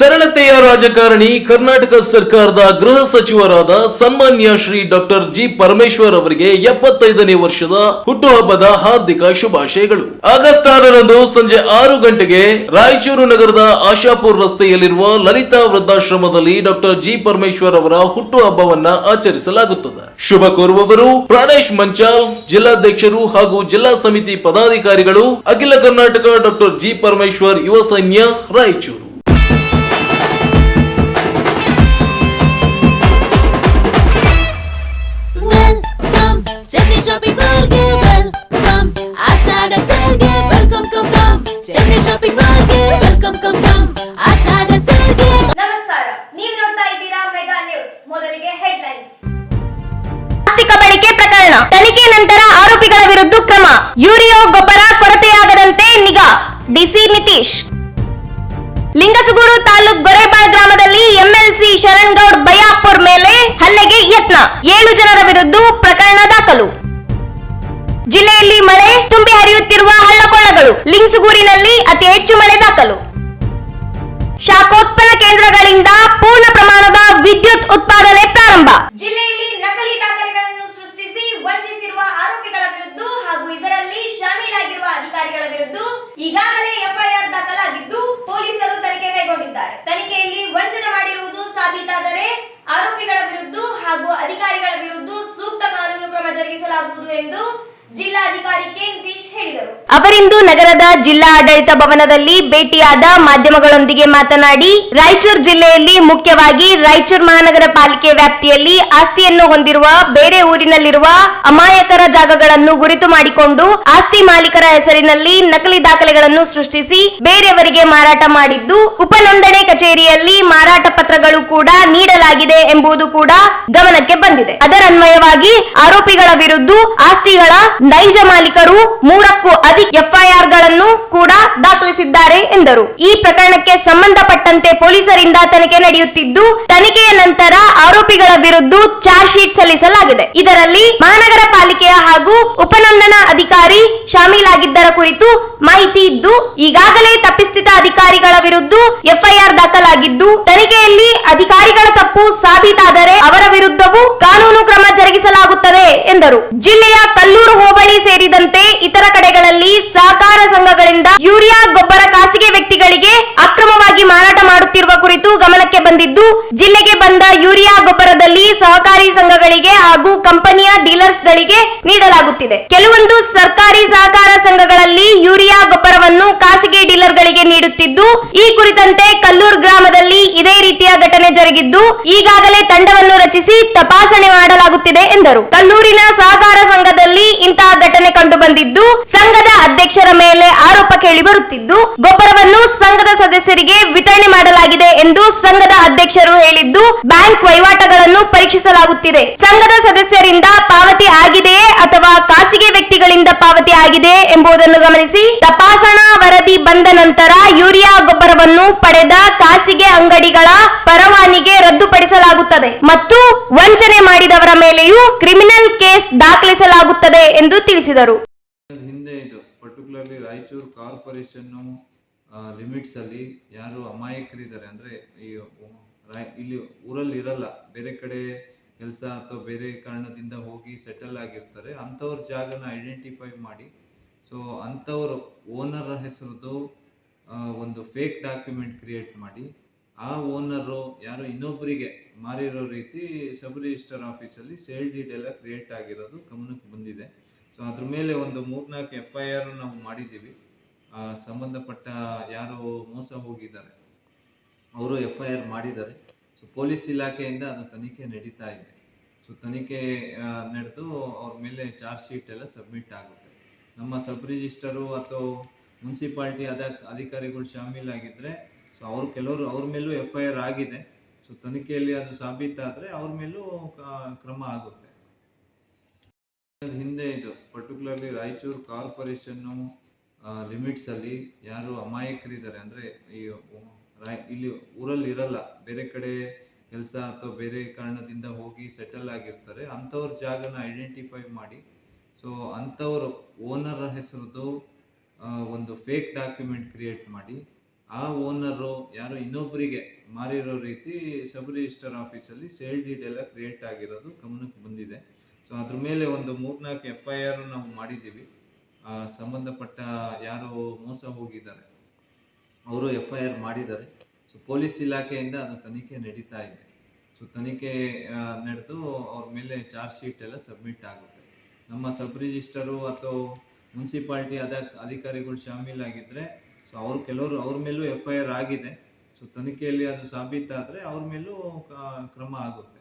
ಸರಳತೆಯ ರಾಜಕಾರಣಿ ಕರ್ನಾಟಕ ಸರ್ಕಾರದ ಗೃಹ ಸಚಿವರಾದ ಸನ್ಮಾನ್ಯ ಶ್ರೀ ಡಾಕ್ಟರ್ ಜಿ ಪರಮೇಶ್ವರ್ ಅವರಿಗೆ ಎಪ್ಪತ್ತೈದನೇ ವರ್ಷದ ಹುಟ್ಟುಹಬ್ಬದ ಹಾರ್ದಿಕ ಶುಭಾಶಯಗಳು. ಆಗಸ್ಟ್ ಆರರಂದು ಸಂಜೆ ಆರು ಗಂಟೆಗೆ ರಾಯಚೂರು ನಗರದ ಆಶಾಪುರ್ ರಸ್ತೆಯಲ್ಲಿರುವ ಲಲಿತಾ ವೃದ್ಧಾಶ್ರಮದಲ್ಲಿ ಡಾಕ್ಟರ್ ಜಿ ಪರಮೇಶ್ವರ್ ಅವರ ಹುಟ್ಟುಹಬ್ಬವನ್ನ ಆಚರಿಸಲಾಗುತ್ತದೆ. ಶುಭ ಕೋರುವವರು ಪ್ರಾಣೇಶ್ ಮಂಚಾಲ್, ಜಿಲ್ಲಾಧ್ಯಕ್ಷರು ಹಾಗೂ ಜಿಲ್ಲಾ ಸಮಿತಿ ಪದಾಧಿಕಾರಿಗಳು, ಅಖಿಲ ಕರ್ನಾಟಕ ಡಾಕ್ಟರ್ ಜಿ ಪರಮೇಶ್ವರ್ ಯುವ ಸೈನ್ಯ, ರಾಯಚೂರು. Chennai Shopping Mallಗೆ welcome, ಆಷಾಢ ಸೇಲ್ಗೆ welcome, come, come, Chennai shopping ಮಾಲ್ಗೆ welcome, come, come, ಆಷಾಢ ಸೇಲ್ಗೆ ನಮಸ್ಕಾರ. ನೀವು ನೋಡ್ತಾ ಇದ್ದೀರಾ ಮೆಗಾ ನ್ಯೂಸ್ ಮೊದಲಿಗೆ ಹೆಡ್ಲೈನ್ಸ್ ಆಸ್ತಿಕ ಬಳಕೆ ಪ್ರಕರಣ. ತನಿಖೆ ನಂತರ ಆರೋಪಿಗಳ ವಿರುದ್ಧ ಕ್ರಮ. ಯೂರಿಯಾ ಗೊಬ್ಬರ ಕೊರತೆಯಾಗದಂತೆ ನಿಗಾ. ಡಿಸಿ ನಿತೀಶ್. ಲಿಂಗಸುಗೂರು ತಾಲೂಕ್ ಗೊರೆಬಾಳ್ ಗ್ರಾಮದಲ್ಲಿ ಎಂಎಲ್ಸಿ ಶರಣ್ ಗೌಡ್ ಬಯಾಪುರ್ ಮೇಲೆ ಹಲ್ಲೆಗೆ ಯತ್ನ. ಏಳು ಜನರ ವಿರುದ್ಧ ಪ್ರಕರಣ ದಾಖಲು. ಜಿಲ್ಲೆಯಲ್ಲಿ ಮಳೆ, ತುಂಬಿ ಹರಿಯುತ್ತಿರುವ ಹಳ್ಳಕೊಳ್ಳಗಳು, ಲಿಂಗ್ಸುಗೂರಿನಲ್ಲಿ ಅತಿ ಹೆಚ್ಚು ಮಳೆ ದಾಖಲು. ಶಾಖೋತ್ಪನ್ನ ಕೇಂದ್ರಗಳಿಂದ ಪೂರ್ಣ ಪ್ರಮಾಣದ ವಿದ್ಯುತ್ ಉತ್ಪಾದನೆ ಪ್ರಾರಂಭ. ಜಿಲ್ಲೆಯಲ್ಲಿ ನಕಲಿ ದಾಖಲೆಗಳನ್ನು ಸೃಷ್ಟಿಸಿ ವಂಚಿಸಿರುವ ಆರೋಪಿಗಳ ವಿರುದ್ಧ ಹಾಗೂ ಇದರಲ್ಲಿ ಶಾಮೀಲಾಗಿರುವ ಅಧಿಕಾರಿಗಳ ವಿರುದ್ಧ ಈಗಾಗಲೇ ಎಫ್ಐಆರ್ ದಾಖಲಾಗಿದ್ದು ಪೊಲೀಸರು ತನಿಖೆ ಕೈಗೊಂಡಿದ್ದಾರೆ. ತನಿಖೆಯಲ್ಲಿ ವಂಚನೆ ಮಾಡಿರುವುದು ಸಾಬೀತಾದರೆ ಆರೋಪಿಗಳ ವಿರುದ್ಧ ಹಾಗೂ ಅಧಿಕಾರಿಗಳ ವಿರುದ್ಧ ಸೂಕ್ತ ಕಾನೂನು ಕ್ರಮ ಜರುಗಿಸಲಾಗುವುದು ಎಂದು ಜಿಲ್ಲಾಧಿಕಾರಿ ಕೆ ನಿತೀಶ್ ಹೇಳಿದರು ಅವರಿಂದು ನಗರದ ಜಿಲ್ಲಾ ಆಡಳಿತ ಭವನದಲ್ಲಿ ಭೇಟಿಯಾದ ಮಾಧ್ಯಮಗಳೊಂದಿಗೆ ಮಾತನಾಡಿ, ರಾಯಚೂರು ಜಿಲ್ಲೆಯಲ್ಲಿ ಮುಖ್ಯವಾಗಿ ರಾಯಚೂರು ಮಹಾನಗರ ಪಾಲಿಕೆ ವ್ಯಾಪ್ತಿಯಲ್ಲಿ ಆಸ್ತಿಯನ್ನು ಹೊಂದಿರುವ, ಬೇರೆ ಊರಿನಲ್ಲಿರುವ ಅಮಾಯಕರ ಜಾಗಗಳನ್ನು ಗುರುತು ಮಾಡಿಕೊಂಡು ಆಸ್ತಿ ಮಾಲೀಕರ ಹೆಸರಿನಲ್ಲಿ ನಕಲಿ ದಾಖಲೆಗಳನ್ನು ಸೃಷ್ಟಿಸಿ ಬೇರೆಯವರಿಗೆ ಮಾರಾಟ ಮಾಡಿದ್ದು, ಉಪನೋಂದಣಿ ಕಚೇರಿಯಲ್ಲಿ ಮಾರಾಟ ಪತ್ರಗಳು ಕೂಡ ನೀಡಲಾಗಿದೆ ಎಂಬುದು ಕೂಡ ಗಮನಕ್ಕೆ ಬಂದಿದೆ. ಅದರನ್ವಯವಾಗಿ ಆರೋಪಿಗಳ ವಿರುದ್ಧ ಆಸ್ತಿಗಳ ನೈಜ ಮಾಲೀಕರು ಮೂರಕ್ಕೂ ಅಧಿಕ ಎಫ್ಐಆರ್ಗಳನ್ನು ಕೂಡ ದಾಖಲಿಸಿದ್ದಾರೆ ಎಂದರು. ಈ ಪ್ರಕರಣಕ್ಕೆ ಸಂಬಂಧಪಟ್ಟಂತೆ ಪೊಲೀಸರಿಂದ ತನಿಖೆ ನಡೆಯುತ್ತಿದ್ದು, ತನಿಖೆಯ ನಂತರ ಆರೋಪಿಗಳ ವಿರುದ್ಧ ಚಾರ್ಜ್ ಶೀಟ್ ಸಲ್ಲಿಸಲಾಗಿದೆ. ಇದರಲ್ಲಿ ಮಹಾನಗರ ಪಾಲಿಕೆಯ ಹಾಗೂ ಉಪನಂದನ ಅಧಿಕಾರಿ ಶಾಮೀಲಾಗಿದ್ದರ ಕುರಿತು ಮಾಹಿತಿ ಇದ್ದು, ಈಗಾಗಲೇ ತಪ್ಪಿಸ್ಥಿತ ಅಧಿಕಾರಿಗಳ ವಿರುದ್ಧ ಎಫ್ಐಆರ್ ದಾಖಲಾಗಿದ್ದು, ತನಿಖೆಯಲ್ಲಿ ಅಧಿಕಾರಿಗಳ ತಪ್ಪು ಸಾಬೀತಾದರೆ ಅವರ ವಿರುದ್ಧವೂ ಕಾನೂನು ಕ್ರಮ ಜರುಗಿಸಲಾಗುತ್ತದೆ ಎಂದರು. ಜಿಲ್ಲೆಯ ಕಲ್ಲೂರು ಹೋಬಳಿ ಸೇರಿದಂತೆ ಇತರ ಕಡೆಗಳಲ್ಲಿ ಸಹಕಾರ ಸಂಘಗಳಿಂದ ಯೂರಿಯಾ ಖಾಸಗಿ ವ್ಯಕ್ತಿಗಳಿಗೆ ಕುರಿತು ಗಮನಕ್ಕೆ ಬಂದಿದ್ದು, ಜಿಲ್ಲೆಗೆ ಬಂದ ಯೂರಿಯಾ ಗೊಬ್ಬರದಲ್ಲಿ ಸಹಕಾರಿ ಸಂಘಗಳಿಗೆ ಹಾಗೂ ಕಂಪನಿಯ ಡೀಲರ್ಸ್ ಗಳಿಗೆ ನೀಡಲಾಗುತ್ತಿದೆ. ಕೆಲವೊಂದು ಸರ್ಕಾರಿ ಸಹಕಾರ ಸಂಘಗಳಲ್ಲಿ ಯೂರಿಯಾ ಗೊಬ್ಬರವನ್ನು ಖಾಸಗಿ ಡೀಲರ್ ಗಳಿಗೆ ನೀಡುತ್ತಿದ್ದು, ಈ ಕುರಿತಂತೆ ಕಲ್ಲೂರು ಗ್ರಾಮದಲ್ಲಿ ಇದೇ ರೀತಿಯ ಘಟನೆ ಜರುಗಿದ್ದು, ಈಗಾಗಲೇ ತಂಡವನ್ನು ರಚಿಸಿ ತಪಾಸಣೆ ಮಾಡಲಾಗುತ್ತಿದೆ ಎಂದರು. ಕಲ್ಲೂರಿನ ಸಹಕಾರ ಸಂಘದಲ್ಲಿ ಇಂತಹ ಘಟನೆ ಕಂಡು ಬಂದಿದ್ದು ಸಂಘದ ಅಧ್ಯಕ್ಷರ ಮೇಲೆ ಆರೋಪ ಕೇಳಿ ಬರುತ್ತಿದ್ದು, ಗೊಬ್ಬರವನ್ನು ಸಂಘದ ಸದಸ್ಯರಿಗೆ ವಿತರಣೆ ಮಾಡಲಾಗಿದೆ ಎಂದು ಸಂಘದ ಅಧ್ಯಕ್ಷರು ಹೇಳಿದ್ದು, ಬ್ಯಾಂಕ್ ವಹಿವಾಟುಗಳನ್ನು ಪರೀಕ್ಷಿಸಲಾಗುತ್ತಿದೆ. ಸಂಘದ ಸದಸ್ಯರಿಂದ ಪಾವತಿ ಆಗಿದೆಯೇ ಅಥವಾ ಖಾಸಗಿ ವ್ಯಕ್ತಿಗಳಿಂದ ಪಾವತಿ ಆಗಿದೆ ಎಂಬುದನ್ನು ಗಮನಿಸಿ, ತಪಾಸಣಾ ವರದಿ ಬಂದ ನಂತರ ಯೂರಿಯಾ ಗೊಬ್ಬರವನ್ನು ಪಡೆದ ಖಾಸಗಿ ಅಂಗಡಿಗಳ ಪರವಾನಿಗೆ ರದ್ದುಪಡಿಸಲಾಗುತ್ತದೆ ಮತ್ತು ವಂಚನೆ ಮಾಡಿದವರ ಮೇಲೆಯೂ ಕ್ರಿಮಿನಲ್ ಕೇಸ್ ದಾಖಲಿಸಲಾಗುತ್ತದೆ ಎಂದು ತಿಳಿಸಿದರು. ಹಿಂದೆ ಇದು ಪರ್ಟಿಕ್ಯುಲರ್ಲಿ ರಾಯಚೂರು ಕಾರ್ಪೊರೇಷನ್ನು ಲಿಮಿಟ್ಸಲ್ಲಿ ಯಾರು ಅಮಾಯಕರಿದ್ದಾರೆ ಅಂದರೆ ಈ ಇಲ್ಲಿ ಊರಲ್ಲಿ ಇರಲ್ಲ. ಬೇರೆ ಕಡೆ ಕೆಲಸ ಅಥವಾ ಬೇರೆ ಕಾರಣದಿಂದ ಹೋಗಿ ಸೆಟಲ್ ಆಗಿರ್ತಾರೆ. ಅಂಥವ್ರ ಜಾಗನ ಐಡೆಂಟಿಫೈ ಮಾಡಿ. ಸೊ ಅಂಥವ್ರ ಓನರ್ ಹೆಸರದ್ದು ಒಂದು ಫೇಕ್ ಡಾಕ್ಯುಮೆಂಟ್ ಕ್ರಿಯೇಟ್ ಮಾಡಿ. ಆ ಓನರು ಯಾರು ಇನ್ನೊಬ್ಬರಿಗೆ ಮಾರಿರೋ ರೀತಿ ಸಬ್ ರಿಜಿಸ್ಟರ್ ಆಫೀಸಲ್ಲಿ ಸೇಲ್ ಡೀಡ್ ಎಲ್ಲ ಕ್ರಿಯೇಟ್ ಆಗಿರೋದು ಗಮನಕ್ಕೆ ಬಂದಿದೆ. ಸೊ ಅದ್ರ ಮೇಲೆ ಒಂದು ಮೂರ್ನಾಲ್ಕು ಎಫ್ ಐ ಆರ್ ನಾವು ಮಾಡಿದ್ದೀವಿ. ಸಂಬಂಧಪಟ್ಟ ಯಾರು ಮೋಸ ಹೋಗಿದ್ದಾರೆ. ಅವರು ಎಫ್ ಐ ಆರ್ ಮಾಡಿದ್ದಾರೆ. ಸೊ ಪೊಲೀಸ್ ಇಲಾಖೆಯಿಂದ ಅದು ತನಿಖೆ ನಡೀತಾ ಇದೆ. ಸೊ ತನಿಖೆ ನಡೆದು ಅವ್ರ ಮೇಲೆ ಚಾರ್ಜ್ ಶೀಟ್ ಎಲ್ಲ ಸಬ್ಮಿಟ್ ಆಗುತ್ತೆ. ನಮ್ಮ ಸಬ್ ರಿಜಿಸ್ಟರು ಅಥವಾ ಮುನ್ಸಿಪಾಲ್ಟಿ ಅದ, ಅಧಿಕಾರಿಗಳು ಶಾಮೀಲಾಗಿದ್ದರೆ ಸೊ ಅವರು ಕೆಲವರು ಅವ್ರ ಮೇಲೂ ಎಫ್ ಐ ಆರ್ ಆಗಿದೆ. ಸೊ ತನಿಖೆಯಲ್ಲಿ ಅದು ಸಾಬೀತಾದರೆ ಅವ್ರ ಮೇಲೂ ಕ್ರಮ ಆಗುತ್ತೆ. ಹಿಂದೆ ಇದು ಪರ್ಟಿಕ್ಯುಲರ್ಲಿ ರಾಯಚೂರು ಕಾರ್ಪೊರೇಷನ್ನು ಲಿಮಿಟ್ಸಲ್ಲಿ ಯಾರು ಅಮಾಯಕರಿದ್ದಾರೆ ಅಂದರೆ ಈ ಇಲ್ಲಿ ಊರಲ್ಲಿ ಇರಲ್ಲ. ಬೇರೆ ಕಡೆ ಕೆಲಸ ಅಥವಾ ಬೇರೆ ಕಾರಣದಿಂದ ಹೋಗಿ ಸೆಟಲ್ ಆಗಿರ್ತಾರೆ. ಅಂಥವ್ರ ಜಾಗನ ಐಡೆಂಟಿಫೈ ಮಾಡಿ. ಸೊ ಅಂಥವ್ರ ಓನರ್ ಹೆಸರದ್ದು ಒಂದು ಫೇಕ್ ಡಾಕ್ಯುಮೆಂಟ್ ಕ್ರಿಯೇಟ್ ಮಾಡಿ. ಆ ಓನರು ಯಾರು ಇನ್ನೊಬ್ಬರಿಗೆ ಮಾರಿರೋ ರೀತಿ ಸಬ್ ರಿಜಿಸ್ಟರ್ ಆಫೀಸಲ್ಲಿ ಸೇಲ್ ಡೀಡ್ ಎಲ್ಲ ಕ್ರಿಯೇಟ್ ಆಗಿರೋದು ಗಮನಕ್ಕೆ ಬಂದಿದೆ. ಸೊ ಅದ್ರ ಮೇಲೆ ಒಂದು ಮೂರ್ನಾಲ್ಕು ಎಫ್ ಐ ಆರ್ ನಾವು ಮಾಡಿದ್ದೀವಿ. ಸಂಬಂಧಪಟ್ಟ ಯಾರು ಮೋಸ ಹೋಗಿದ್ದಾರೆ. ಅವರು ಎಫ್ ಐ ಆರ್ ಮಾಡಿದ್ದಾರೆ. ಸೊ ಪೊಲೀಸ್ ಇಲಾಖೆಯಿಂದ ಅದು ತನಿಖೆ ನಡೀತಾ ಇದೆ. ಸೊ ತನಿಖೆ ನಡೆದು ಅವ್ರ ಮೇಲೆ ಚಾರ್ಜ್ ಶೀಟ್ ಎಲ್ಲ ಸಬ್ಮಿಟ್ ಆಗುತ್ತೆ. ನಮ್ಮ ಸಬ್ ರಿಜಿಸ್ಟರು ಅಥವಾ ಮುನ್ಸಿಪಾಲ್ಟಿ ಅದ, ಅಧಿಕಾರಿಗಳು ಶಾಮೀಲಾಗಿದ್ದರೆ ಸೊ ಅವರು ಕೆಲವರು ಅವ್ರ ಮೇಲೂ ಎಫ್ ಐ ಆರ್ ಆಗಿದೆ. ಸೊ ತನಿಖೆಯಲ್ಲಿ ಅದು ಸಾಬೀತಾದರೆ ಅವ್ರ ಮೇಲೂ ಕ್ರಮ ಆಗುತ್ತೆ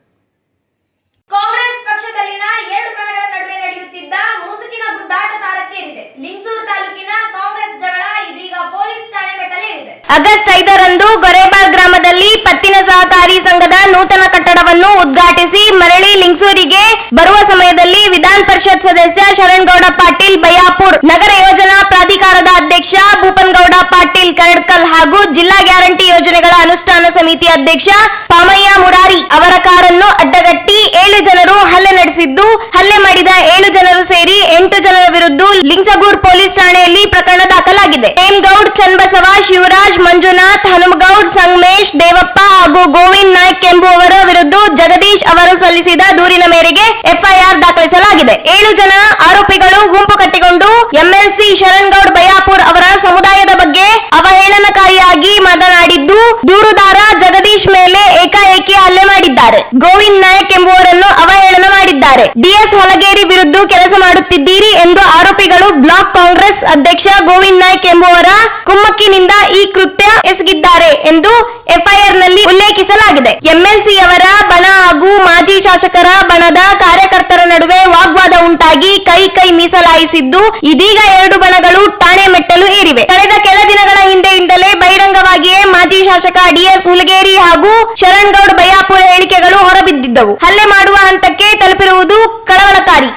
ಕಾಂಗ್ರೆಸ್ ಪಕ್ಷದಲ್ಲಿನ ಎರಡು ಬಣಗಳ ನಡುವೆ ನಡೆಯುತ್ತಿದ್ದ ಮುಸುಕಿನ ಗುದ್ದಾಟ ತಾರಕ್ಕೇರಿದೆ ಲಿಂಗಸೂರು ತಾಲೂಕಿನ ಕಾಂಗ್ರೆಸ್ ಜಗಳ ಇದೀಗ ಪೊಲೀಸ್ ಠಾಣೆ ಮೆಟ್ಟಲೇರಿದೆ ಆಗಸ್ಟ್ ಐದರಂದು ಗೊರೆಬಾ ಗ್ರಾಮದಲ್ಲಿ ಪತ್ತಿನ ಸಹಕಾರಿ ಸಂಘದ ನೂತನ ಕಟ್ಟಡವನ್ನು ಉದ್ಘಾಟಿಸಿ ಮರಳಿ ಲಿಂಗಸೂರಿಗೆ ಬರುವ ಸಮಯದಲ್ಲಿ ವಿಧಾನ ಪರಿಷತ್ ಸದಸ್ಯ ಶರಣ್ಗೌಡ ಪಾಟೀಲ್ ಬಯಾಪುರ್, ನಗರ ಯೋಜನಾ ಪ್ರಾಧಿಕಾರದ ಅಧ್ಯಕ್ಷ ಭೂಪನ್ಗೌಡ ಪಾಟೀಲ್ ಕರಡ್ಕಲ್ ಹಾಗೂ ಜಿಲ್ಲಾ ಗ್ಯಾರಂಟಿ ಯೋಜನೆಗಳ ಅನುಷ್ಠಾನ ಸಮಿತಿ ಅಧ್ಯಕ್ಷ ಪಾಮಯ್ಯ ಮುರಾರಿ ಅವರ ಕಾರನ್ನು ಅಡ್ಡಗಟ್ಟಿ ಏಳು ಜನರು ಹಲ್ಲೆ ನಡೆಸಿದ್ದು ಹಲ್ಲೆ ಮಾಡಿದ ಏಳು ಜನರು ಸೇರಿ ಎಂಟು ಜನರ ಲಿಂಗಸಗೂರ್ ಪೊಲೀಸ್ ಠಾಣೆಯಲ್ಲಿ ಪ್ರಕರಣ ದಾಖಲಾಗಿದೆ. ಹೇಮಗೌಡ್, ಚನ್ನಬಸವ, ಶಿವರಾಜ್, ಮಂಜುನಾಥ್, ಹನುಮಗೌಡ್, ಸಂಗಮೇಶ್, ದೇವಪ್ಪ ಹಾಗೂ ಗೋವಿಂದ್ ನಾಯ್ಕ್ ಎಂಬುವವರ ವಿರುದ್ಧ ಜಗದೀಶ್ ಅವರು ಸಲ್ಲಿಸಿದ ದೂರಿನ ಮೇರೆಗೆ ಎಫ್ಐಆರ್ ದಾಖಲಿಸಲಾಗಿದೆ. ಏಳು ಜನ ಆರೋಪಿಗಳು ಗುಂಪು ಕಟ್ಟಿಕೊಂಡು ಎಂಎಲ್ಸಿ ಶರಣ್ಗೌಡ್, ಬಯಾಪುರ್ ಅವರ ಸಮುದಾಯದ ಬಗ್ಗೆ ಅವಹೇಳನಕಾರಿಯಾಗಿ ಮಾತನಾಡಿದ್ದು, ದೂರುದಾರ ಜಗದೀಶ್ ಮೇಲೆ ಏಕಾಏಕಿ ಹಲ್ಲೆ ಮಾಡಿದ್ದಾರೆ. ಗೋವಿಂದ್ ನಾಯಕ್ ಎಂಬುವರನ್ನು ಅವಹೇಳನ ಮಾಡಿದ್ದಾರೆ. ಡಿಎಸ್ ಹೊಲಗೇರಿ ವಿರುದ್ಧ ಕೆಲಸ ಮಾಡುತ್ತಿದ್ದೀರಿ ಎಂದು ಆರೋಪಿಗಳು ಬ್ಲಾಕ್ ಕಾಂಗ್ರೆಸ್ ಅಧ್ಯಕ್ಷ ಗೋವಿಂದ್ ನಾಯ್ಕ್ ಎಂಬುವರ ಕುಮ್ಮಕ್ಕಿನಿಂದ ಈ ಕೃತ್ಯ ಎಸಗಿದ್ದಾರೆ ಎಂದು ಎಫ್ಐಆರ್ನಲ್ಲಿ ಉಲ್ಲೇಖಿಸಲಾಗಿದೆ. ಎಂಎಲ್ಸಿ ಅವರ ಬಣ ಹಾಗೂ ಮಾಜಿ ಶಾಸಕರ ಬಣದ ಕಾರ್ಯಕರ್ತರ ನಡುವೆ ವಾಗ್ವಾದ ಉಂಟಾಗಿ ಕೈ ಕೈ ಮೀಸಲಾಯಿಸಿದ್ದು ಇದೀಗ ಎರಡು ಬಣಗಳು ಶಾಸಕ ಡಿಎಸ್ ಹುಲಗೇರಿ ಹಾಗೂ ಶರಣ್ಗೌಡ್ ಬಯ್ಯಾಪುರ ಹೇಳಿಕೆಗಳು ಹೊರಬಿದ್ದಿದ್ದವು. ಹಲ್ಲೆ ಮಾಡುವ ಹಂತಕ್ಕೆ ತಲುಪಿರುವುದು ಕಳವಳಕಾರಿ.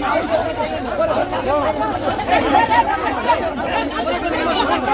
¡Vamos! ¡Vamos! ¡Vamos!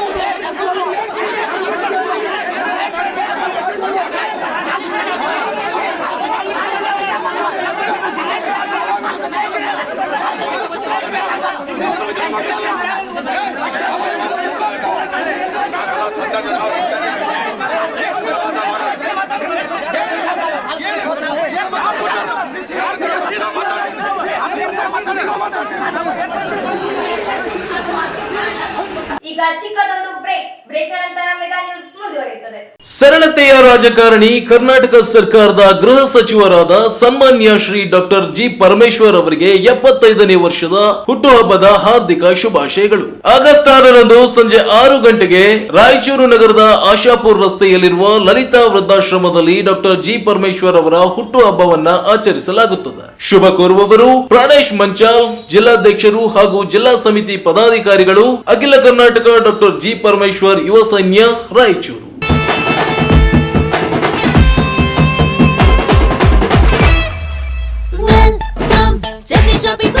ಈಗ ಚಿಕ್ಕದೊಂದು ಬ್ರೇಕ್ ಬ್ರೇಕ್ ನಂತರ ಮೆಗಾ ನ್ಯೂಸ್ ಮುಂದುವರಿಯುತ್ತದೆ ಸರಳತೆಯ ರಾಜಕಾರಣಿ ಕರ್ನಾಟಕ ಸರ್ಕಾರದ ಗೃಹ ಸಚಿವರಾದ ಸನ್ಮಾನ್ಯ ಶ್ರೀ ಡಾಕ್ಟರ್ ಜಿ ಪರಮೇಶ್ವರ್ ಅವರಿಗೆ ಎಪ್ಪತ್ತೈದನೇ ವರ್ಷದ ಹುಟ್ಟುಹಬ್ಬದ ಹಾರ್ದಿಕ ಶುಭಾಶಯಗಳು. ಆಗಸ್ಟ್ ಆರರಂದು ಸಂಜೆ ಆರು ಗಂಟೆಗೆ ರಾಯಚೂರು ನಗರದ ಆಶಾಪುರ್ ರಸ್ತೆಯಲ್ಲಿರುವ ಲಲಿತಾ ವೃದ್ಧಾಶ್ರಮದಲ್ಲಿ ಡಾಕ್ಟರ್ ಜಿ ಪರಮೇಶ್ವರ್ ಅವರ ಹುಟ್ಟುಹಬ್ಬವನ್ನ ಆಚರಿಸಲಾಗುತ್ತದೆ. ಶುಭ ಕೋರುವವರು ಪ್ರಾಣೇಶ್ ಮಂಚಾಲ್, ಜಿಲ್ಲಾಧ್ಯಕ್ಷರು ಹಾಗೂ ಜಿಲ್ಲಾ ಸಮಿತಿ ಪದಾಧಿಕಾರಿಗಳು, ಅಖಿಲ ಕರ್ನಾಟಕ ಡಾಕ್ಟರ್ ಜಿ ಪರಮೇಶ್ವರ್ ಯುವ ಸೈನ್ಯ, ರಾಯಚೂರು. Shopping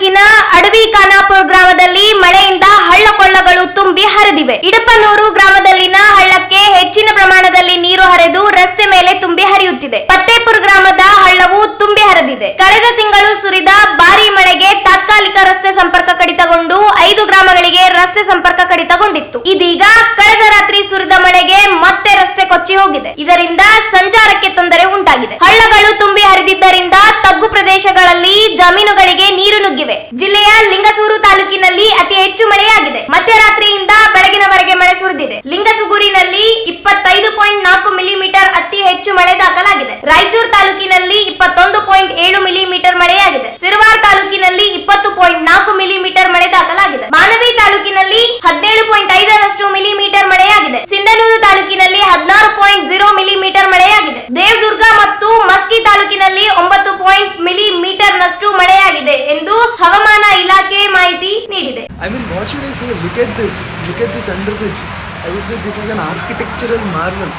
ತಾಲೂಕಿನ ಅಡವಿ ಖಾನಾಪುರ ಗ್ರಾಮದಲ್ಲಿ ಮಳೆಯಿಂದ ಹಳ್ಳ ಕೊಳ್ಳಗಳು ತುಂಬಿ ಹರಿದಿವೆ. ಇಡಪನೂರು ಗ್ರಾಮದಲ್ಲಿನ ಹಳ್ಳಕ್ಕೆ ಹೆಚ್ಚಿನ ಪ್ರಮಾಣದಲ್ಲಿ ನೀರು ಹರಿದು ರಸ್ತೆ ಮೇಲೆ ತುಂಬಿ ಹರಿಯುತ್ತಿದೆ. ಪಟ್ಟೇಪುರ ಗ್ರಾಮದ ಹಳ್ಳವು ತುಂಬಿ ಹರಿದಿದೆ. ಕಳೆದ ತಿಂಗಳು ಸುರಿದ ಭಾರಿ ಮಳೆಗೆ ತಾತ್ಕಾಲಿಕ ರಸ್ತೆ ಸಂಪರ್ಕ ಕಡಿತಗೊಂಡು ಐದು ಗ್ರಾಮಗಳಿಗೆ ರಸ್ತೆ ಸಂಪರ್ಕ ಕಡಿತಗೊಂಡಿತ್ತು. ಇದೀಗ ಕಳೆದ ರಾತ್ರಿ ಸುರಿದ ಮಳೆಗೆ ಮತ್ತೆ ಕೊಚ್ಚಿ ಹೋಗಿದೆ. ಇದರಿಂದ ಸಂಚಾರಕ್ಕೆ ತೊಂದರೆ ಉಂಟಾಗಿದೆ. ಹಳ್ಳಗಳು ತುಂಬಿ ಹರಿದಿದ್ದರಿಂದ ತಗ್ಗು ಪ್ರದೇಶಗಳಲ್ಲಿ ಜಮೀನುಗಳಿಗೆ ನೀರು ನುಗ್ಗಿವೆ. ಜಿಲ್ಲೆಯ ಲಿಂಗಸೂರು ತಾಲೂಕಿನಲ್ಲಿ ಅತಿ ಹೆಚ್ಚು ಮಳೆಯಾಗಿದೆ. ಮಧ್ಯರಾತ್ರಿಯಿಂದ ಬೆಳಗಿನವರೆಗೆ ಮಳೆ ಸುರಿದಿದೆ. ಲಿಂಗಸುಗೂರಿನಲ್ಲಿ ಇಪ್ಪತ್ತೈದು ಪಾಯಿಂಟ್ ನಾಲ್ಕು ಮಿಲಿಮೀಟರ್ ಅತಿ ಹೆಚ್ಚು ಮಳೆ ದಾಖಲಾಗಿದೆ. ರಾಯಚೂರು ತಾಲೂಕಿನಲ್ಲಿ ಇಪ್ಪತ್ತೊಂದು ಪಾಯಿಂಟ್ ಏಳು ಮಿಲಿಮೀಟರ್ ಮಳೆಯಾಗಿದೆ. ಸಿರುವಾರ್ ತಾಲೂಕಿನಲ್ಲಿ ಇಪ್ಪತ್ತು ಪಾಯಿಂಟ್ ನಾಲ್ಕು ಮಿಲಿಮೀಟರ್ ಮಳೆ ದಾಖಲಾಗಿದೆ. ಮಾನವಿ ತಾಲೂಕಿನಲ್ಲಿ ಹದಿನೇಳು ಪಾಯಿಂಟ್ ಐದರಷ್ಟು millimetre should I say? Look at this. Look at this underbridge. I would say this is an architectural marvel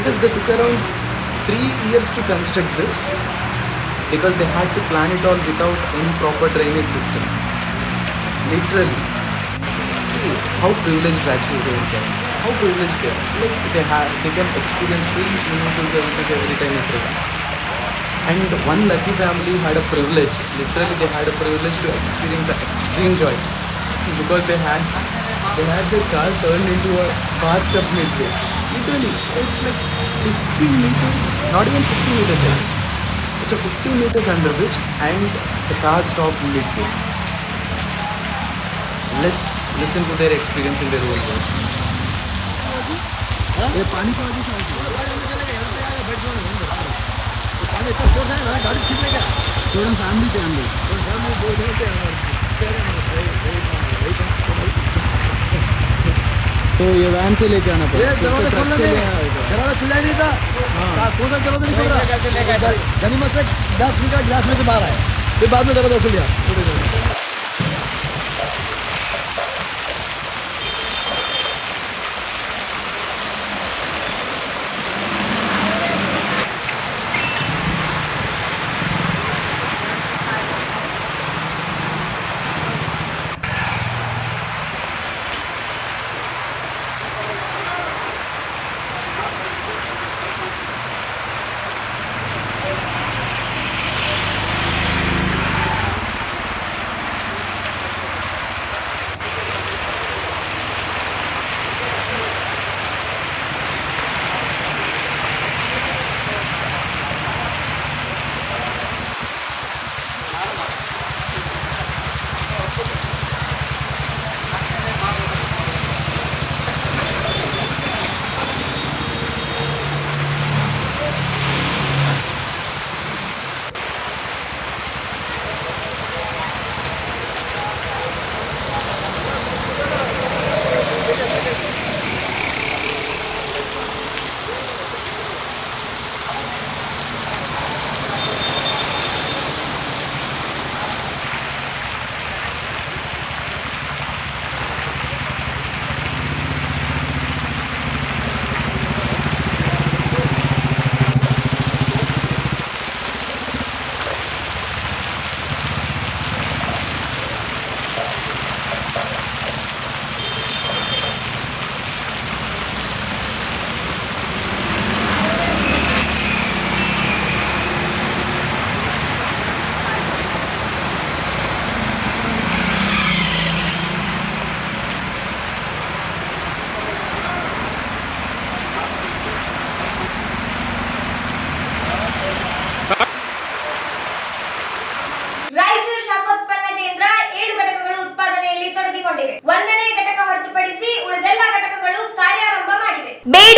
because they took around three years to construct this because they had to plan it all without any proper drainage system. Literally. See how privileged Bachelorians are. How privileged they are. Like they have, they can experience free swimming pool services every time it rains. And one lucky family had a privilege. Literally, they had a privilege to experience the extreme joy because they had they had their car turned into a bathtub midway. Literally, it's like 15 meters, not even 50 meters, I guess. It's a 50 meters underbridge, and the car stopped midway. Let's listen to their experience in their own words. ये पानी को आगे थोड़ा family पे हम तो ये van से लेके आना पड़ेगा। फिर से ट्रक से ले आएगा। हाँ गनीमत से ग्लास निकाल ग्लास में से बाहर आए फिर बाद में दरवाज़ा खुल गया।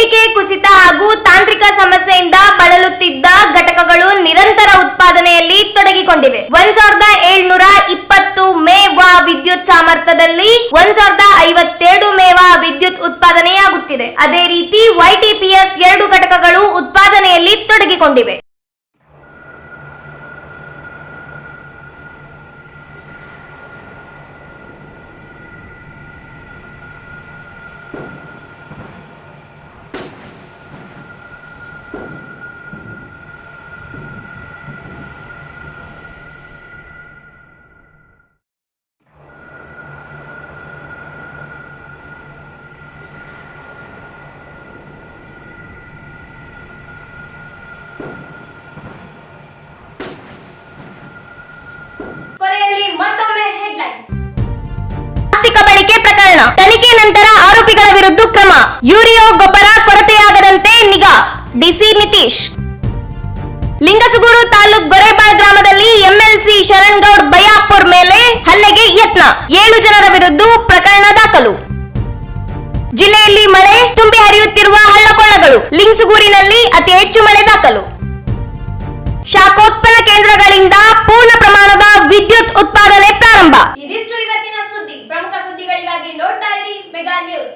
ಬೇಡಿಕೆ ಕುಸಿತ ಹಾಗೂ ತಾಂತ್ರಿಕ ಸಮಸ್ಯೆಯಿಂದ ಬಳಲುತ್ತಿದ್ದ ಘಟಕಗಳು ನಿರಂತರ ಉತ್ಪಾದನೆಯಲ್ಲಿ ತೊಡಗಿಕೊಂಡಿವೆ. ಒಂದ್ ಸಾವಿರದ ಏಳ್ನೂರ ಇಪ್ಪತ್ತು ಮೇವಾ ವಿದ್ಯುತ್ ಸಾಮರ್ಥ್ಯದಲ್ಲಿ ಒಂದ್ ಸಾವಿರದ ಐವತ್ತೆರಡು ಮೇವಾ ವಿದ್ಯುತ್ ಉತ್ಪಾದನೆಯಾಗುತ್ತಿದೆ. ಅದೇ ರೀತಿ ವೈಟಿಪಿಎಸ್ ಎರಡು ಘಟಕಗಳು ಉತ್ಪಾದನೆಯಲ್ಲಿ ತೊಡಗಿಕೊಂಡಿವೆ. ಪ್ರಕರಣ. ತನಿಖೆ ನಂತರ ಆರೋಪಿಗಳ ವಿರುದ್ಧ ಕ್ರಮ. ಯೂರಿಯೋ ಗೊಬ್ಬರ ಕೊರತೆಯಾಗದಂತೆ ನಿಗಾ. ಡಿಸಿ ನಿತೀಶ್. ಲಿಂಗಸುಗೂರು ತಾಲೂಕ್ ಗೊರೆಬಾಳ್ ಗ್ರಾಮದಲ್ಲಿ ಎಂಎಲ್ಸಿ ಶರಣ್ಗೌಡ್ ಬಯಾಪುರ್ ಮೇಲೆ ಹಲ್ಲೆಗೆ ಯತ್ನ. ಏಳು ಜನರ ವಿರುದ್ಧ ಪ್ರಕರಣ ದಾಖಲು. ಜಿಲ್ಲೆಯಲ್ಲಿ ಮಳೆ, ತುಂಬಿ ಹರಿಯುತ್ತಿರುವ ಹಳ್ಳಕೊಳ್ಳಗಳು ಲಿಂಗಸುಗೂರಿನಲ್ಲಿ ಅತಿ ಹೆಚ್ಚು ಮಳೆ ದಾಖಲು. ಶಾಖೋತ್ಪನ್ನ ಕೇಂದ್ರಗಳಿಂದ ಪೂರ್ಣ ಪ್ರಮಾಣದ ವಿದ್ಯುತ್ ಉತ್ಪಾದನೆ ಪ್ರಾರಂಭ. Mega News.